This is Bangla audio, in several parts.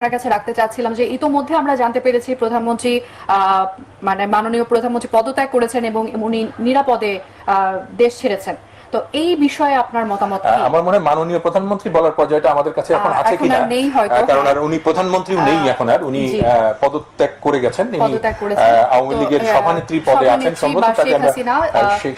আপনার কাছে রাখতে চাচ্ছিলাম যে ইতোমধ্যে আমরা জানতে পেরেছি প্রধানমন্ত্রী মানে মাননীয় প্রধানমন্ত্রী পদত্যাগ করেছেন এবং উনি নিরাপদে দেশ ছেড়েছেন। তো এই বিষয়ে আপনার মতামত আমার মনে হয় মাননীয় প্রধানমন্ত্রী বলার পর্যায়টা আমাদের কাছে এখন আছে কিনা? কারণ আর উনি প্রধানমন্ত্রীও নেই এখন আর। উনি পদত্যাগ করে গেছেন। তিনি। আহ, আওয়ামী লীগের সভানেত্রী পদে আছেন সম্ভবত তাকে শেখ আমরা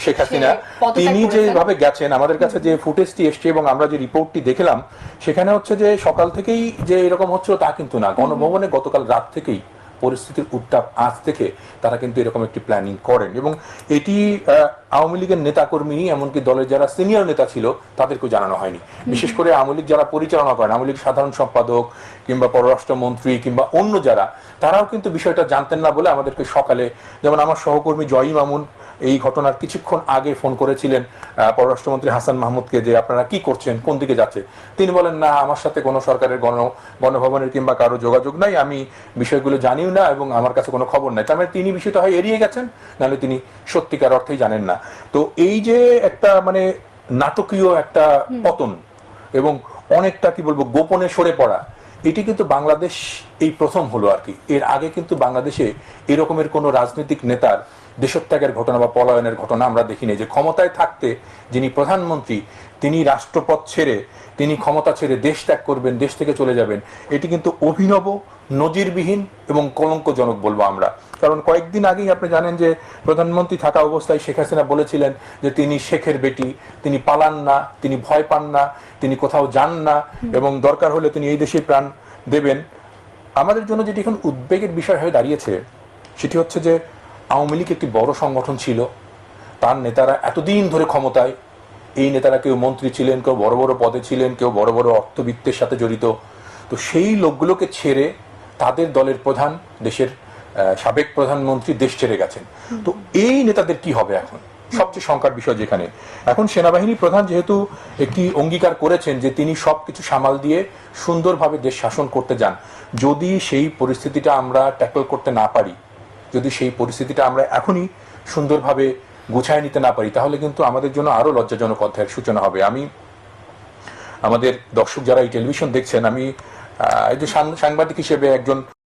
শেখ হাসিনা তিনি যেভাবে গেছেন আমাদের কাছে যে ফুটেজটি এসছে এবং আমরা যে রিপোর্টটি দেখলাম সেখানে হচ্ছে যে সকাল থেকেই যে এরকম হচ্ছে তা কিন্তু না। গণভবনে গতকাল রাত থেকেই পরিস্থিতির উত্তাপ আজ থেকে তারা কিন্তু এরকম একটি প্ল্যানিং করেন। এবং এটি আওয়ামী লীগের নেতাকর্মী এমনকি দলের যারা সিনিয়র নেতা ছিল তাদেরকেও জানানো হয়নি। বিশেষ করে আওয়ামী লীগ যারা পরিচালনা করেন আওয়ামী লীগ সাধারণ সম্পাদক কিংবা পররাষ্ট্রমন্ত্রী কিংবা অন্য যারা তারাও কিন্তু বিষয়টা জানতেন না বলে আমাদেরকে সকালে যেমন আমার সহকর্মী জয়ী মামুন এই ঘটনার কিছুক্ষণ আগে ফোন করেছিলেন পররাষ্ট্রমন্ত্রী হাসান মাহমুদকে যে আপনারা কি করছেন কোন দিকে যাচ্ছে। তিনি বলেন না আমার সাথে কোনো সরকারের গণ গণভবনের কিংবা কারও যোগাযোগ নাই আমি বিষয়গুলো জানিও না এবং আমার কাছে কোনো খবর নাই। তার মানে তিনি বিষয়টা হয় এড়িয়ে গেছেন নাহলে তিনি সত্যিকার অর্থেই জানেন না। তো এই যে একটা মানে নাটকীয় একটা পতন এবং অনেকটা কি বলব গোপনে সরে পড়া এটি কিন্তু বাংলাদেশ এই প্রথম হলো আর কি। এর আগে কিন্তু বাংলাদেশে এরকমের কোনো রাজনৈতিক নেতার দেশত্যাগের ঘটনা বা পলায়নের ঘটনা আমরা দেখিনি। যে ক্ষমতায় থাকতে যিনি প্রধানমন্ত্রী, তিনি রাষ্ট্রপথ ছেড়ে, তিনি ক্ষমতা ছেড়ে দেশ ত্যাগ করবেন, দেশ থেকে চলে যাবেন, এটি কিন্তু অভিনব, নজিরবিহীন এবং কলঙ্কজনক বলব আমরা। কারণ কয়েকদিন আগেই আপনি জানেন যে প্রধানমন্ত্রী থাকা অবস্থায় শেখ হাসিনা বলেছিলেন যে তিনি শেখের বেটি, তিনি পালান না, তিনি ভয় পান না, তিনি কোথাও যান না এবং দরকার হলে তিনি এই দেশে প্রাণ দেবেন। আমাদের জন্য যেটি এখন উদ্বেগের বিষয় হয়ে দাঁড়িয়েছে, সেটি হচ্ছে যে আওয়ামী লীগ একটি বড় সংগঠন ছিল। তার নেতারা এতদিন ধরে ক্ষমতায়। এই নেতারা কেউ মন্ত্রী ছিলেন, কেউ বড় বড় পদে ছিলেন, কেউ বড় বড় অর্থবিত্তের সাথে জড়িত। তো সেই লোকগুলোকে ছেড়ে তাদের দলের প্রধান, দেশের সাবেক প্রধানমন্ত্রী দেশ ছেড়ে গেছেন। তো এই নেতাদের কি হবে এখন? সবচেয়ে শঙ্কার বিষয় যেখানে। এখন সেনাবাহিনী প্রধান যেহেতু একটি অঙ্গীকার করেছেন যে তিনি সবকিছু সামাল দিয়ে সুন্দরভাবে দেশ শাসন করতে যান, যদি সেই পরিস্থিতিটা আমরা ট্যাকল করতে না পারি যদি সেই পরিস্থিতিটা আমরা এখনই সুন্দরভাবে গুছায় নিতে না পারি, তাহলে কিন্তু আমাদের জন্য আরও লজ্জাজনক অধ্যায়ের সূচনা হবে। আমি, আমাদের দর্শক যারা এই টেলিভিশন দেখছেন, আমি যে সাংবাদিক হিসেবে একজন